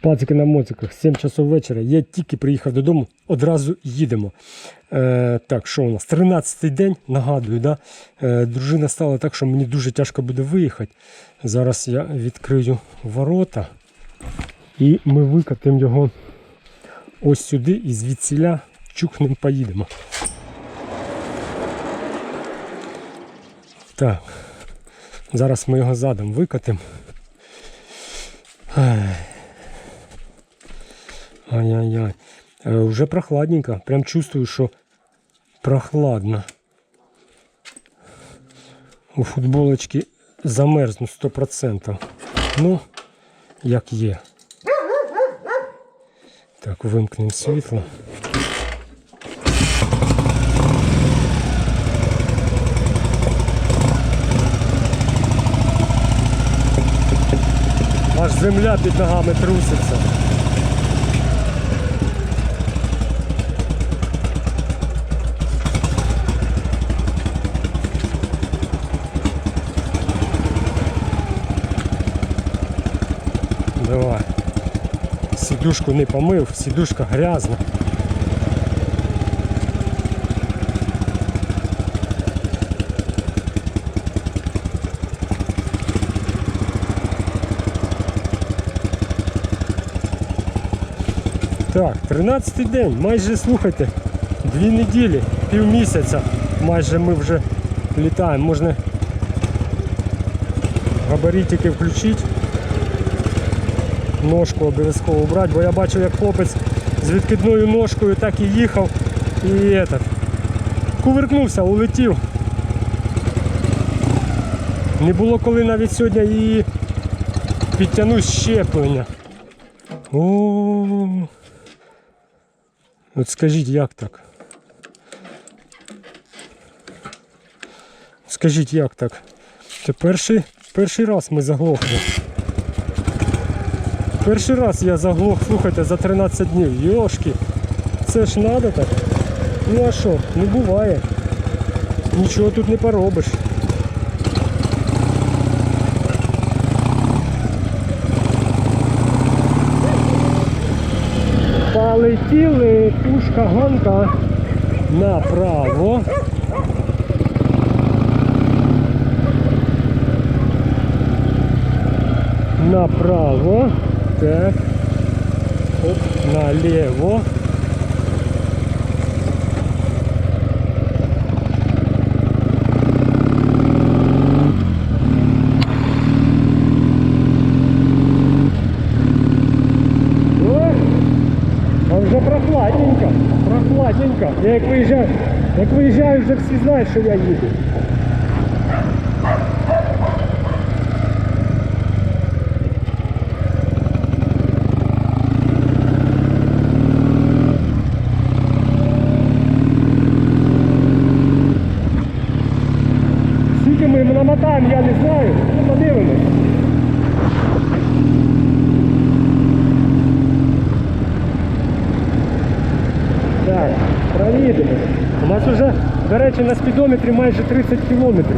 Пацики на моциках, 7 часов вечора. Я тільки приїхав додому, одразу їдемо. Е, так, що у нас? 13-й день, нагадую, да? е, дружина стала так, що мені дуже тяжко буде виїхати. Зараз я відкрию ворота і ми викатимо його ось сюди і звідсіля чухнем поїдемо. Так, зараз ми його задом викатимо. Ай. Ай-яй-яй. Е, Вже прохладненько. Прям чувствую, що прохладно. У футболочки замерзну 100%. Ну, як є. Так, вимкнемо світло. Аж земля під ногами труситься. Сідушку не помив, сідушка грязна. Так, 13 день, майже слухайте, дві неділі, півмісяця, майже ми вже літаємо. Можна габаритики включити ножку обов'язково брати, бо я бачив, як хлопець з відкидною ножкою так і їхав і этот, кувиркнувся, улетів. Не було коли навіть сьогодні і підтягнути щеплення. О, от скажіть, як так? Скажіть, як так? Це перший, перший раз ми заглохли. Перший раз я заглох, слухайте, за 13 днів. Йошки, це ж надо так. Ну а що, не буває. Нічого тут не поробиш. Полетіли пушка гонка направо. Направо. Так. Оп, налево. Ой, А вже прохладненько, прохладненько. Я як виїжджаю, як виїжджаю, вже всі знають, що я їду. Проїдемо. У нас вже, до речі, на спідометрі майже 30 кілометрів.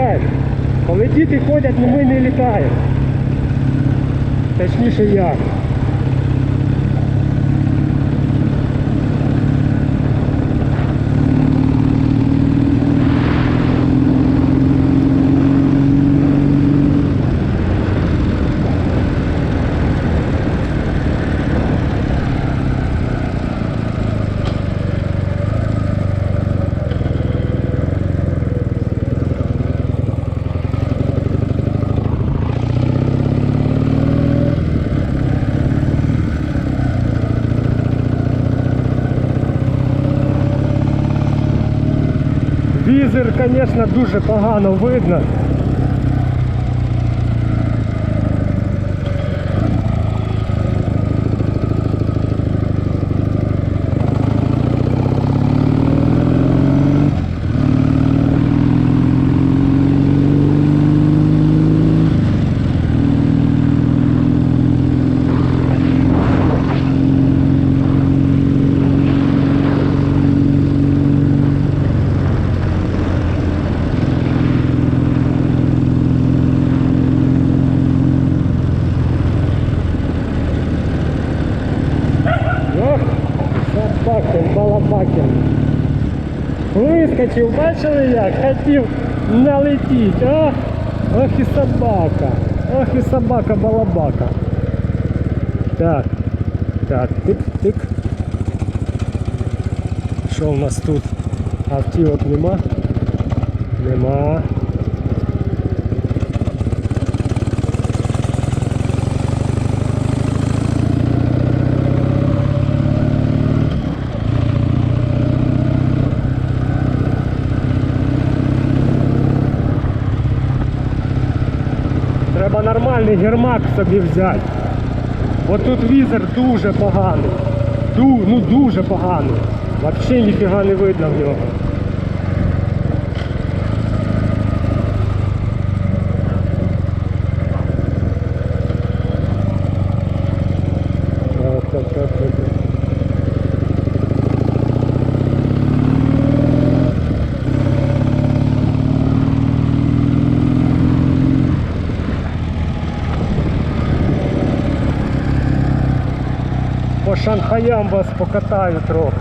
Не. Коли діти ходять, ну ми не літаємо. Точніше я. Візер, звісно, дуже погано видно. собаки. Вискочив, бачили як? Хотів налетіти, а? Ох і собака. Ох і собака балабака. Так. Так, тик-тик. Що у нас тут? Автівок нема? Нема. Нормальний гермак собі взяти. Бо тут візер дуже поганий. Ду, ну дуже поганий. Взагалі ніфіга не видно в нього. По шанхаям вас покатаю трохи.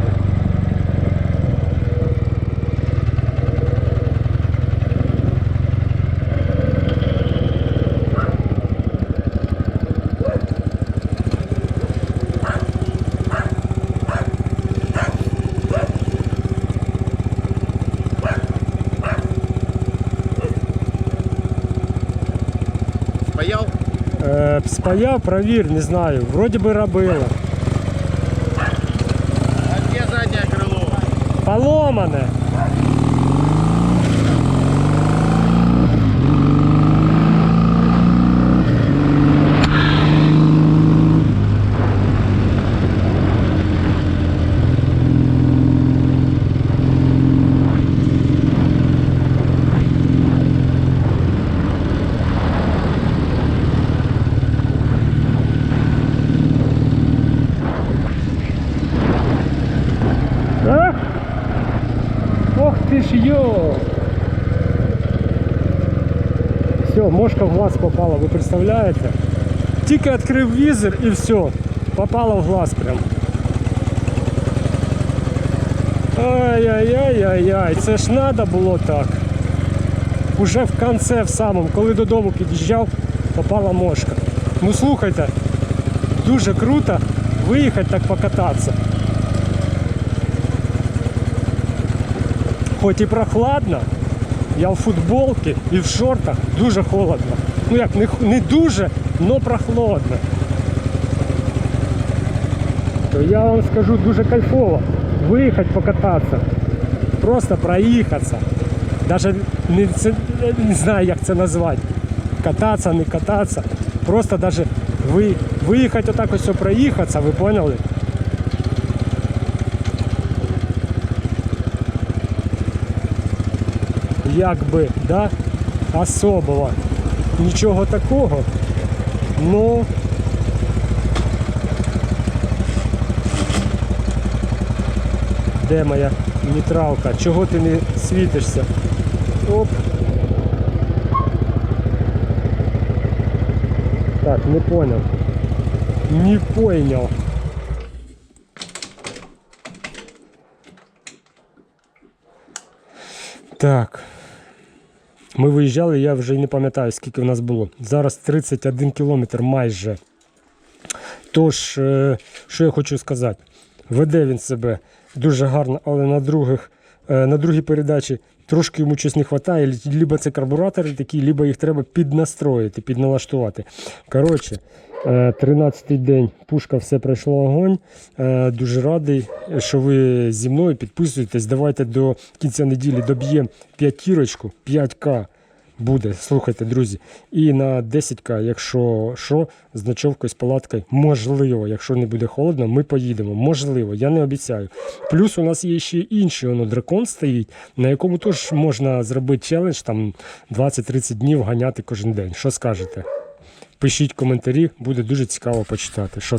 Спаяв? Е, спаяв, провір, не знаю. Вроді би робила. Поломане. А? Ох ти ж йо! Мошка в глаз попала, ви представляєте? Тільки відкрив візер і все, попала в глаз прям. Ай-яй-яй-яй-яй, це ж треба було так. Уже в кінці, в самому, коли додому під'їжджав, попала мошка. Ну слухайте, дуже круто виїхати так покататися. Хоч і прохладно, я в футболці і в шортах дуже холодно. Ну як не, не дуже, але прохладно. То я вам скажу дуже кайфово виїхати покататися. Просто проїхатися. Даже не, не знаю, як це назвати. Кататися, не кататися. Просто даже ви, виїхати отак ось проїхатися, ви поняли? Якби, да, особого. Нічого такого. Ну. Де моя нейтралка? Чого ти не світишся? Оп. Так, не понял. Не понял. Так. Ми виїжджали, я вже не пам'ятаю, скільки в нас було. Зараз 31 кілометр майже. Тож, е, що я хочу сказати, веде він себе дуже гарно, але на других, на другій передачі трошки йому щось не вистачає. Либо це карбуратори такі, либо їх треба піднастроїти, підналаштувати. Коротше, е, 13-й день, пушка все пройшло огонь. Е, Дуже радий, що ви зі мною підписуєтесь. Давайте до кінця неділі доб'ємо п'ятірочку, 5К буде. Слухайте, друзі. І на 10К, якщо що, з ночовкою, з палаткою, можливо, якщо не буде холодно, ми поїдемо. Можливо, я не обіцяю. Плюс у нас є ще інший воно дракон стоїть, на якому теж можна зробити челендж там 20-30 днів ганяти кожен день. Що скажете? Пишіть коментарі, буде дуже цікаво почитати. Що...